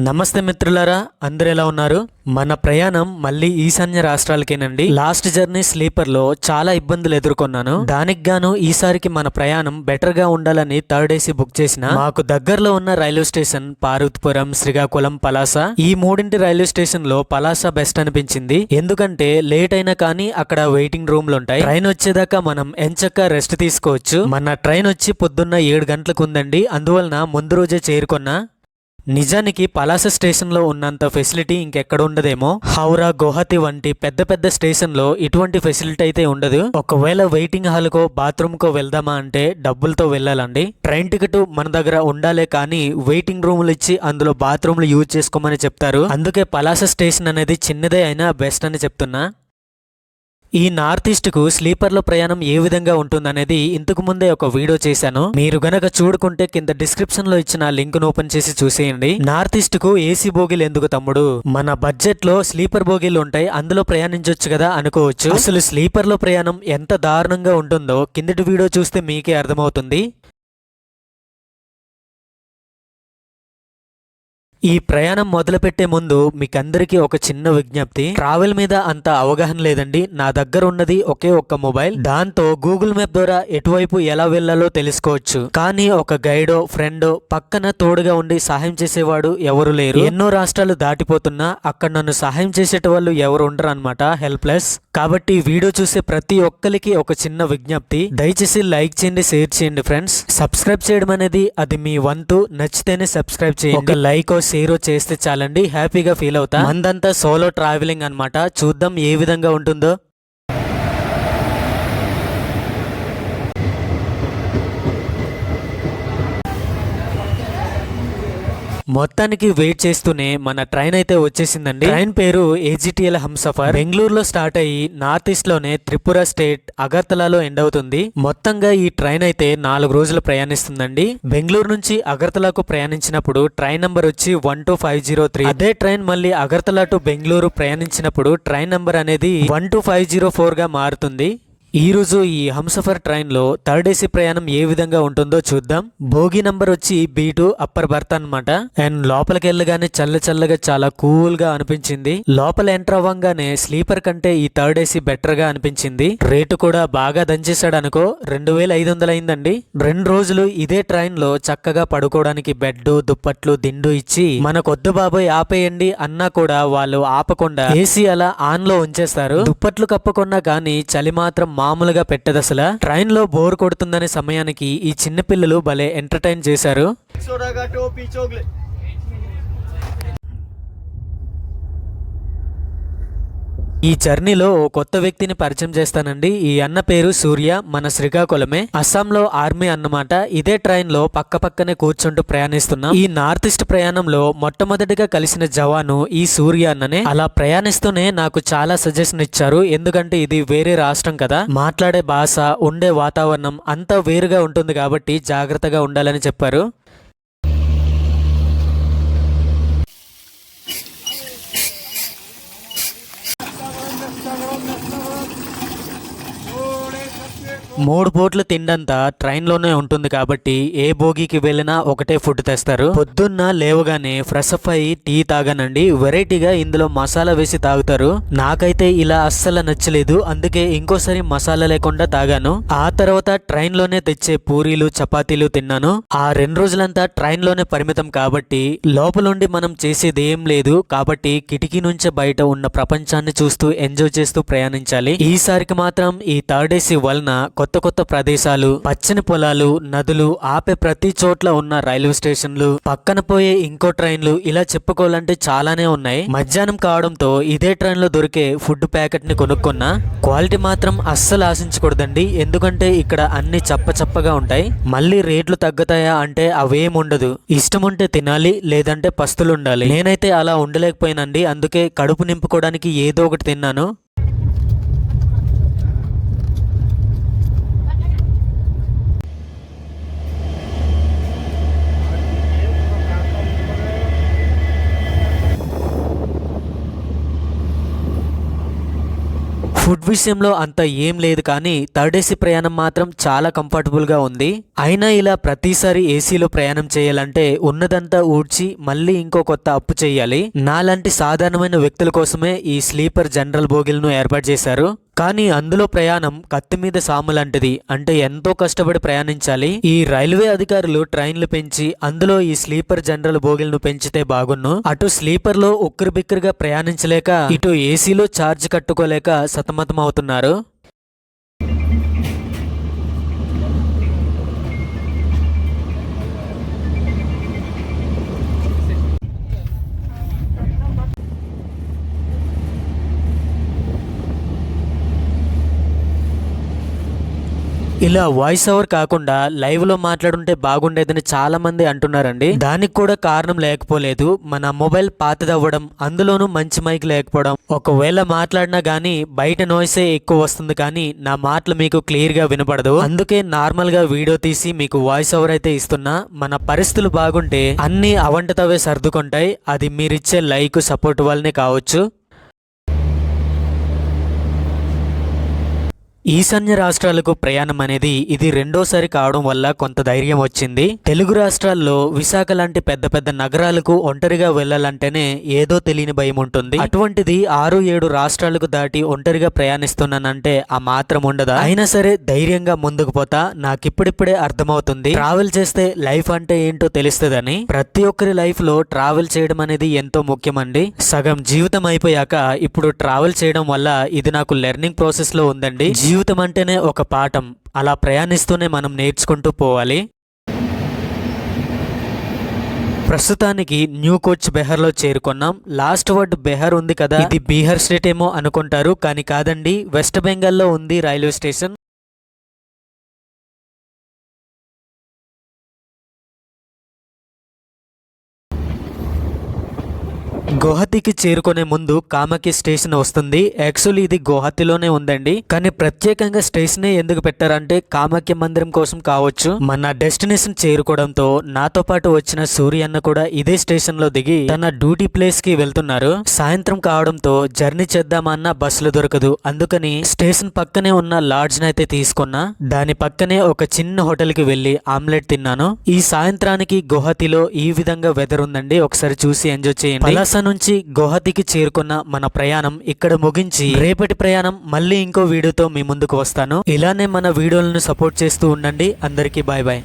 నమస్తే మిత్రులారా అందరు ఎలా ఉన్నారు? మన ప్రయాణం మళ్ళీ ఈశాన్య రాష్ట్రాలకేనండి. లాస్ట్ జర్నీ స్లీపర్లో చాలా ఇబ్బందులు ఎదుర్కొన్నాను. దానికి గాను ఈసారికి మన ప్రయాణం బెటర్గా ఉండాలని థర్డ్ ఏసీ బుక్ చేసిన మాకు దగ్గరలో ఉన్న రైల్వే స్టేషన్ పార్వతీపురం శ్రీకాకుళం పలాస. ఈ మూడింటి రైల్వే స్టేషన్లో పలాస బెస్ట్ అనిపించింది. ఎందుకంటే లేట్ అయినా కానీ అక్కడ వెయిటింగ్ రూమ్లు ఉంటాయి ట్రైన్ వచ్చేదాకా మనం ఎంచక్క రెస్ట్ తీసుకోవచ్చు. మన ట్రైన్ వచ్చి పొద్దున్న ఏడు గంటలకు ఉందండి. అందువలన ముందు రోజే చేరుకున్నా నిజానికి పలాస స్టేషన్లో ఉన్నంత ఫెసిలిటీ ఇంకెక్కడ ఉండదేమో? హౌరా గౌహతి వంటి పెద్ద పెద్ద స్టేషన్లో ఇటువంటి ఫెసిలిటీ అయితే ఉండదు. ఒకవేళ వెయిటింగ్ హాల్కో బాత్రూమ్కో వెళ్దామా అంటే డబ్బులతో వెళ్ళాలండి. ట్రైన్ టికెట్ మన దగ్గర ఉండాలే కానీ వెయిటింగ్ రూములు ఇచ్చి అందులో బాత్రూమ్లు యూజ్ చేసుకోమని చెప్తారు. అందుకే పలాస స్టేషన్ అనేది చిన్నదే అయినా బెస్ట్ అని చెప్తున్నా. ఈ నార్త్ ఈస్ట్కు ప్రయాణం ఏ విధంగా ఉంటుందనేది ఇంతకు ముందే ఒక వీడియో చేశాను. మీరు గనక చూడుకుంటే కింద డిస్క్రిప్షన్లో ఇచ్చిన లింక్ను ఓపెన్ చేసి చూసేయండి. నార్త్ ఈస్ట్కు ఏసీ బోగీలు ఎందుకు తమ్ముడు? మన బడ్జెట్లో స్లీపర్ బోగీలు ఉంటాయి. అందులో ప్రయాణించవచ్చు కదా అనుకోవచ్చు. అసలు స్లీపర్లో ప్రయాణం ఎంత దారుణంగా ఉంటుందో కిందటి వీడియో చూస్తే మీకే అర్థమవుతుంది. ఈ ప్రయాణం మొదలుపెట్టే ముందు మీకందరికీ ఒక చిన్న విజ్ఞప్తి. ట్రావెల్ మీద అంత అవగాహన లేదండి. నా దగ్గర ఉన్నది ఒకే ఒక్క మొబైల్. దాంతో గూగుల్ మ్యాప్ ద్వారా ఎటువైపు ఎలా వెళ్ళాలో తెలుసుకోవచ్చు. కానీ ఒక గైడో ఫ్రెండో పక్కన తోడుగా ఉండి సహాయం చేసేవాడు ఎవరు లేరు. ఎన్నో రాష్ట్రాలు దాటిపోతున్నా అక్కడ నన్ను సహాయం చేసేట వాళ్ళు ఎవరు ఉండరు అనమాట హెల్ప్లెస్. కాబట్టి వీడియో చూసే ప్రతి ఒక్కరికి ఒక చిన్న విజ్ఞప్తి. దయచేసి లైక్ చేయండి షేర్ చేయండి ఫ్రెండ్స్. సబ్స్క్రైబ్ చేయడం అనేది అది మీ వంతు. నచ్చితేనే సబ్స్క్రైబ్ చేయండి. లైక్ లైక్ షేర్ చేస్తే చాలండి హ్యాపీగా ఫీల్ అవుతా. మందంతా సోలో ట్రావెలింగ్ అన్నమాట. చూద్దాం ఏ విధంగా ఉంటుందో. మొత్తానికి వెయిట్ చేస్తూనే మన ట్రైన్ అయితే వచ్చేసిందండి. ట్రైన్ పేరు ఏజిటిఎల్ హంసఫర్ బెంగళూరులో స్టార్ట్ అయ్యి నార్త్ ఈస్ట్లోనే త్రిపుర స్టేట్ అగర్తలాలో ఎండ్ అవుతుంది. మొత్తంగా ఈ ట్రైన్ అయితే నాలుగు రోజులు ప్రయాణిస్తుందండి. బెంగళూరు నుంచి అగర్తలాకు ప్రయాణించినప్పుడు ట్రైన్ నంబర్ వచ్చి one two five zero three. అదే ట్రైన్ మళ్ళీ అగర్తలా టు బెంగళూరు ప్రయాణించినప్పుడు ట్రైన్ నంబర్ అనేది వన్ టూ ఫైవ్ జీరో ఫోర్గా మారుతుంది. ఈరోజు ఈ హంసఫర్ ట్రైన్లో థర్డ్ ఏసీ ప్రయాణం ఏ విధంగా ఉంటుందో చూద్దాం. భోగి నంబర్ వచ్చి బీ టూ అప్పర్ బర్త్ అన్నమాట. అండ్ లోపలికి వెళ్ళగానే చల్ల చల్లగా చాలా కూల్గా అనిపించింది. లోపల ఎంటర్ అవ్వగానే స్లీపర్ కంటే ఈ థర్డ్ ఏసీ బెటర్గా అనిపించింది. రేటు కూడా బాగా దంచేశాడు అనుకో రెండు వేల ఐదు వందలు అయిందండి. రెండు రోజులు ఇదే ట్రైన్లో చక్కగా పడుకోవడానికి బెడ్ దుప్పట్లు దిండు ఇచ్చి మనకొద్దు బాబాయ్ ఆపేయండి అన్నా కూడా వాళ్ళు ఆపకుండా ఏసీ అలా ఆన్లో ఉంచేస్తారు. దుప్పట్లు కప్పకున్నా కానీ చలి మాత్రం మామూలుగా పెట్టదు అసలు. ట్రైన్లో బోర్ కొడుతుందనే సమయానికి ఈ చిన్న పిల్లలు భలే ఎంటర్టైన్ చేశారు. ఈ జర్నీలో ఓ కొత్త వ్యక్తిని పరిచయం చేస్తానండి. ఈ అన్న పేరు సూర్య మన శ్రీకాకుళమే. అస్సాంలో ఆర్మీ అన్నమాట. ఇదే ట్రైన్లో పక్క పక్కనే కూర్చుంటూ ప్రయాణిస్తున్నాం. ఈ నార్త్ ఈస్ట్ ప్రయాణంలో మొట్టమొదటిగా కలిసిన జవాను ఈ సూర్య అన్ననే. అలా ప్రయాణిస్తూనే నాకు చాలా సజెషన్ ఇచ్చారు. ఎందుకంటే ఇది వేరే రాష్ట్రం కదా. మాట్లాడే భాష ఉండే వాతావరణం అంతా వేరుగా ఉంటుంది కాబట్టి జాగ్రత్తగా ఉండాలని చెప్పారు. Thank you. మూడు పూట్లు తిండంతా ట్రైన్లోనే ఉంటుంది కాబట్టి ఏ భోగికి వెళ్ళినా ఒకటే ఫుడ్ తెస్తారు. పొద్దున్న లేవగానే ఫ్రెష్ అప్ అయ్యి టీ తాగానండి. వెరైటీగా ఇందులో మసాలా వేసి తాగుతారు. నాకైతే ఇలా అస్సలు నచ్చలేదు. అందుకే ఇంకోసారి మసాలా లేకుండా తాగాను. ఆ తర్వాత ట్రైన్లోనే తెచ్చే పూరీలు చపాతీలు తిన్నాను. ఆ రెండు రోజులంతా ట్రైన్లోనే పరిమితం కాబట్టి లోపలుండి మనం చేసేది ఏం లేదు. కాబట్టి కిటికీ నుంచి బయట ఉన్న ప్రపంచాన్ని చూస్తూ ఎంజాయ్ చేస్తూ ప్రయాణించాలి. ఈసారికి మాత్రం ఈ థర్డ్ ఏసీ వలన కొత్త కొత్త కొత్త ప్రదేశాలు పచ్చని పొలాలు నదులు ఆపే ప్రతి చోట్ల ఉన్న రైల్వే స్టేషన్లు పక్కన పోయే ఇంకో ట్రైన్లు ఇలా చెప్పుకోవాలంటే చాలానే ఉన్నాయి. మధ్యాహ్నం కావడంతో ఇదే ట్రైన్లో దొరికే ఫుడ్ ప్యాకెట్ని కొనుక్కున్నా క్వాలిటీ మాత్రం అస్సలు ఆశించకూడదండి. ఎందుకంటే ఇక్కడ అన్ని చప్ప చప్పగా ఉంటాయి. మళ్ళీ రేట్లు తగ్గుతాయా అంటే అవేం ఉండదు ఇష్టం ఉంటే తినాలి లేదంటే పస్తులు ఉండాలి నేనైతే అలా ఉండలేకపోయినండి. అందుకే కడుపు నింపుకోవడానికి ఏదో ఒకటి తిన్నాను. ఫుడ్ విషయంలో అంత ఏం లేదు కానీ థర్డ్ ఏసీ ప్రయాణం మాత్రం చాలా కంఫర్టబుల్గా ఉంది. అయినా ఇలా ప్రతిసారి ఏసీలో ప్రయాణం చేయాలంటే ఉన్నదంతా ఊడ్చి మళ్ళీ ఇంకో కొత్త అప్పు చేయాలి. నాలాంటి సాధారణమైన వ్యక్తుల కోసమే ఈ స్లీపర్ జనరల్ బోగిలను ఏర్పాటు చేశారు. కానీ అందులో ప్రయాణం కత్తి మీద సాము లాంటిది. అంటే ఎంతో కష్టపడి ప్రయాణించాలి. ఈ రైల్వే అధికారులు ట్రైన్లు పెంచి అందులో ఈ స్లీపర్ జనరల్ బోగిలను పెంచితే బాగున్ను. అటు స్లీపర్లో ఉక్కిరిబిక్కిరిగా ప్రయాణించలేక ఇటు ఏసీలో ఛార్జ్ కట్టుకోలేక సతమతం అవుతున్నారు ఇలా వాయిస్ ఓవర్ కాకుండా లైవ్లో మాట్లాడుంటే బాగుండేదని చాలా మంది అంటున్నారండి. దానికి కూడా కారణం లేకపోలేదు. మన మొబైల్ పాతదవ్వడం అందులోనూ మంచి మైక్ లేకపోవడం. ఒకవేళ మాట్లాడినా గానీ బయట నాయిసే ఎక్కువ వస్తుంది కానీ నా మాటలు మీకు క్లియర్గా వినపడదు. అందుకే నార్మల్గా వీడియో తీసి మీకు వాయిస్ ఓవర్ అయితే ఇస్తున్నా. మన పరిస్థితులు బాగుంటే అన్ని అవంటతవే సర్దుకుంటాయి. అది మీరిచ్చే లైక్ సపోర్ట్ వల్లనే కావచ్చు. ఈశాన్య రాష్ట్రాలకు ప్రయాణం అనేది ఇది రెండోసారి కావడం వల్ల కొంత ధైర్యం వచ్చింది. తెలుగు రాష్ట్రాల్లో విశాఖ లాంటి పెద్ద పెద్ద నగరాలకు ఒంటరిగా వెళ్ళాలంటేనే ఏదో తెలియని భయం ఉంటుంది. అటువంటిది ఆరు ఏడు రాష్ట్రాలకు దాటి ఒంటరిగా ప్రయాణిస్తున్నానంటే ఆ మాత్రం ఉండదా? అయినా సరే ధైర్యంగా ముందుకు పోతా నాకిప్పుడిప్పుడే అర్థమవుతుంది. ట్రావెల్ చేస్తే లైఫ్ అంటే ఏంటో తెలుస్తుందని. ప్రతి ఒక్కరి లైఫ్లో ట్రావెల్ చేయడం అనేది ఎంతో ముఖ్యమండి. సగం జీవితం అయిపోయాక ఇప్పుడు ట్రావెల్ చేయడం వల్ల ఇది నాకు లెర్నింగ్ ప్రాసెస్లో ఉందండి. జీవితం అంటేనే ఒక పాఠం. అలా ప్రయాణిస్తూనే మనం నేర్చుకుంటూ పోవాలి. ప్రస్తుతానికి న్యూ కోచ్ బెహర్లో చేరుకున్నాం. లాస్ట్ వర్డ్ బెహర్ ఉంది కదా? ఇది బీహార్ స్టేట్ ఏమో అనుకుంటారు. కానీ కాదండి వెస్ట్ బెంగాల్లో ఉంది రైల్వే స్టేషన్. గువహతికి చేరుకునే ముందు కామకి స్టేషన్ వస్తుంది. యాక్చువల్లీ ఇది గువహతిలోనే ఉందండి. కానీ ప్రత్యేకంగా స్టేషన్ ఎందుకు పెట్టారంటే కామాఖ్య మందిరం కోసం కావచ్చు. మన డెస్టినేషన్ చేరుకోవడంతో నాతో పాటు వచ్చిన సూర్య అన్న కూడా ఇదే స్టేషన్లో దిగి తన డ్యూటీ ప్లేస్కి వెళ్తున్నారు. సాయంత్రం కావడంతో జర్నీ చేద్దామన్న బస్సులు దొరకదు. అందుకని స్టేషన్ పక్కనే ఉన్న లాడ్జ్ అయితే తీసుకున్నా. దాని పక్కనే ఒక చిన్న హోటల్కి వెళ్ళి ఆమ్లెట్ తిన్నాను. ఈ సాయంత్రానికి గువహతిలో ఈ విధంగా వెదర్ ఉందండి. ఒకసారి చూసి ఎంజాయ్ చేయండి. పలాస నుంచి గౌహతికి చేరుకున్న మన ప్రయాణం ఇక్కడ ముగించి రేపటి ప్రయాణం మళ్ళీ ఇంకో వీడియోతో మీ ముందుకు వస్తాను. ఇలానే మన వీడియోలను సపోర్ట్ చేస్తూ ఉండండి. అందరికీ బాయ్ బాయ్.